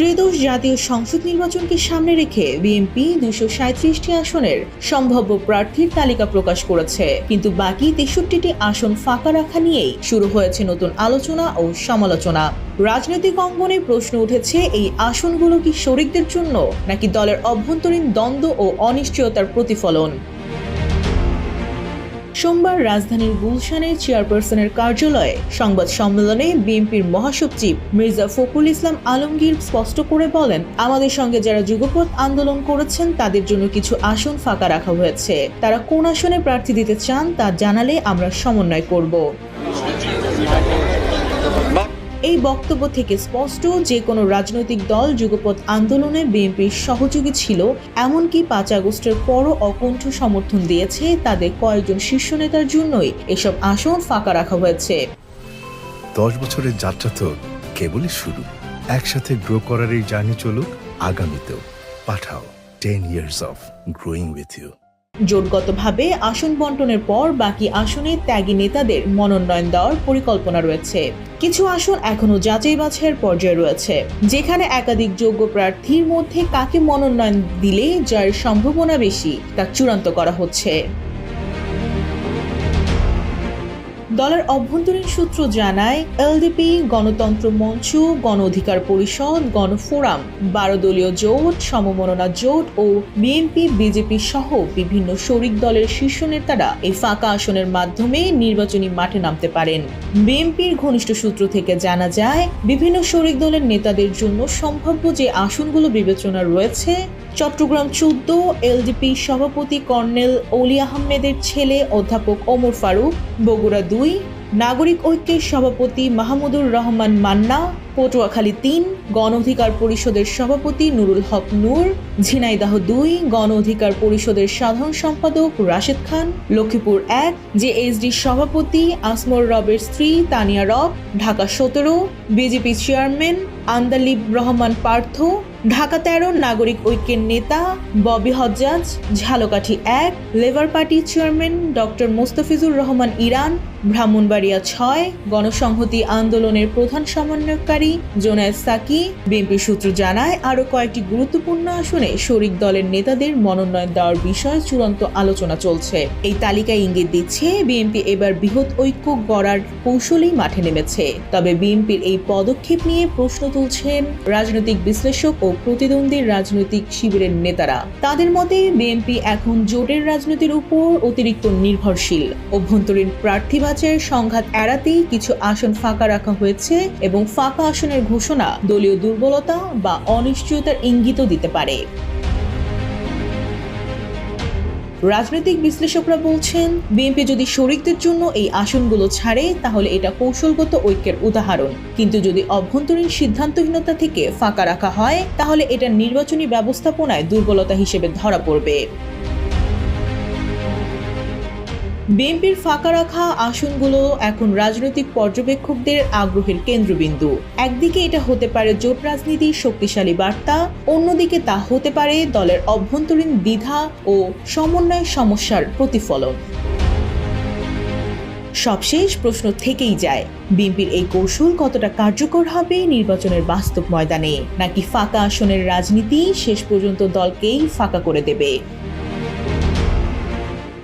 ত্রয়োদশ জাতীয় সংসদ নির্বাচনকে সামনে রেখে বিএনপি দুশো সাঁত্রিশটি আসনের সম্ভাব্য প্রার্থীর তালিকা প্রকাশ করেছে। কিন্তু বাকি তেষট্টিটি আসন ফাঁকা রাখা নিয়েই শুরু হয়েছে নতুন আলোচনা ও সমালোচনা। রাজনৈতিক অঙ্গনে প্রশ্ন উঠেছে, এই আসনগুলো কি শরিকদের জন্য নাকি দলের অভ্যন্তরীণ দ্বন্দ্ব ও অনিশ্চয়তার প্রতিফলন? সোমবার রাজধানীর গুলশানের চেয়ারপারসনের কার্যালয়ে সংবাদ সম্মেলনে বিএনপির মহাসচিব মির্জা ফখরুল ইসলাম আলমগীর স্পষ্ট করে বলেন, আমাদের সঙ্গে যারা যুগপথ আন্দোলন করেছেন, তাদের জন্য কিছু আসন ফাঁকা রাখা হয়েছে। তারা কোন আসনে প্রার্থী দিতে চান, তা জানালে আমরা সমন্বয় করব। এই বক্তব্য থেকে স্পষ্ট যে কোনো রাজনৈতিক দল যুগপথ আন্দোলনে বিএনপির সহযোগী ছিল, এমনকি পাঁচ আগস্টের পরও অকণ্ঠ সমর্থন দিয়েছে তাদের কয়েকজন শীর্ষ নেতার জন্যই। এসব আসন ফাঁকা রাখা হয়েছে। দশ বছরের যাত্রা তো কেবলই শুরু। একসাথে গ্রো করার এই জার্নি চলুক, আগামীতেও। Pathao ten years of growing with you জোটগতভাবে আসন বন্টনের পর বাকি আসনে ত্যাগী নেতাদের মনোনয়ন দেওয়ার পরিকল্পনা রয়েছে। কিছু আসন এখনও যাচাই বাছাইয়ের পর্যায়ে রয়েছে। যেখানে একাধিক যোগ্য প্রার্থীর মধ্যে কাকে মনোনয়ন দিলে যার সম্ভাবনা বেশি, তা চূড়ান্ত করা হচ্ছে। দলের অভ্যন্তরীণ সূত্র জানায়, এলডিপি, গণতন্ত্র মঞ্চ, গণ অধিকার পরিষদ গণফোরাম বারো দলীয় জোট, সমমননা জোট ও বিএনপি, বিজেপি সহ বিভিন্ন শরিক দলের শীর্ষ নেতারা এই ফাঁকা আসনের মাধ্যমে নির্বাচনী মাঠে নামতে পারেন। বিএনপির ঘনিষ্ঠ সূত্র থেকে জানা যায়, বিভিন্ন শরিক দলের নেতাদের জন্য সম্ভাব্য যে আসনগুলো বিবেচনা রয়েছে চট্টগ্রাম চোদ্দ, এলডিপি সভাপতি কর্নেল অলি আহমেদের ছেলে অধ্যাপক ওমর ফারুক, বগুড়া দুই, নাগরিক ঐক্যের সভাপতি মাহমুদুর রহমান মান্না, পটুয়াখালী তিন, গণ অধিকার পরিষদের সভাপতি নুরুল হক নূর, ঝিনাইদাহ দুই, গণ অধিকার পরিষদের সাধারণ সম্পাদক রাশেদ খান, লক্ষ্মীপুর এক এইচডি সভাপতি আসমর রবের স্ত্রী তানিয়া রব, ঢাকা সতেরো, বিজেপি চেয়ারম্যান আন্দালিব রহমান পার্থ ঢাকা তেরো, নাগরিক ঐক্যের নেতা ববি হজ্জাজ, ঝালকাঠি এক, Labour Party chairman doctor Mostafizur Rahman Iran, Brahmanbaria ছয়, গণসংহতি আন্দোলনের প্রধান সমন্বয়কারী জোনায়েদ সাকি, বিএনপি সূত্র জানায় আরও কয়েকটি গুরুত্বপূর্ণ আসনে শরিক দলের নেতাদের মনোনয়ন দেওয়ার বিষয়ে চূড়ান্ত আলোচনা চলছে। এই তালিকায় ইঙ্গিত দিচ্ছে, বিএনপি এবার বৃহৎ ঐক্য গড়ার কৌশলেই মাঠে নেমেছে। তবে বিএনপির এই পদক্ষেপ নিয়ে প্রশ্ন তুলছেন রাজনৈতিক বিশ্লেষক ও প্রতিদ্বন্দ্বী রাজনৈতিক শিবিরের নেতারা। তাদের মতে, বিএনপি এখন জোটের রাজনীতির উপর অতিরিক্ত নির্ভরশীল। অভ্যন্তরীণ প্রার্থী বাছাইয়ের সংঘাত এড়াতেই কিছু আসন ফাঁকা রাখা হয়েছে এবং ফাঁকা আসনের ঘোষণা দলীয় দুর্বলতা বা অনিশ্চয়তার ইঙ্গিতও দিতে পারে। রাজনৈতিক বিশ্লেষকরা বলছেন, বিএনপি যদি শরিকদের জন্য এই আসনগুলো ছাড়ে, তাহলে এটা কৌশলগত ঐক্যের উদাহরণ। কিন্তু যদি অভ্যন্তরীণ সিদ্ধান্তহীনতা থেকে ফাঁকা রাখা হয়, তাহলে এটা নির্বাচনী ব্যবস্থাপনায় দুর্বলতা হিসেবে ধরা পড়বে। বিএনপির ফাঁকা রাখা আসনগুলো এখন রাজনৈতিক পর্যবেক্ষকদের আগ্রহের কেন্দ্রবিন্দু। একদিকে এটা হতে পারে জোট রাজনীতির শক্তিশালী বার্তা, অন্যদিকে তা হতে পারে দলের অভ্যন্তরীণ দ্বিধা ও সমন্বয় সমস্যার প্রতিফলন। সবশেষ প্রশ্ন থেকেই যায়, বিএনপির এই কৌশল কতটা কার্যকর হবে নির্বাচনের বাস্তব ময়দানে? নাকি ফাঁকা আসনের রাজনীতি শেষ পর্যন্ত দলকেই ফাঁকা করে দেবে?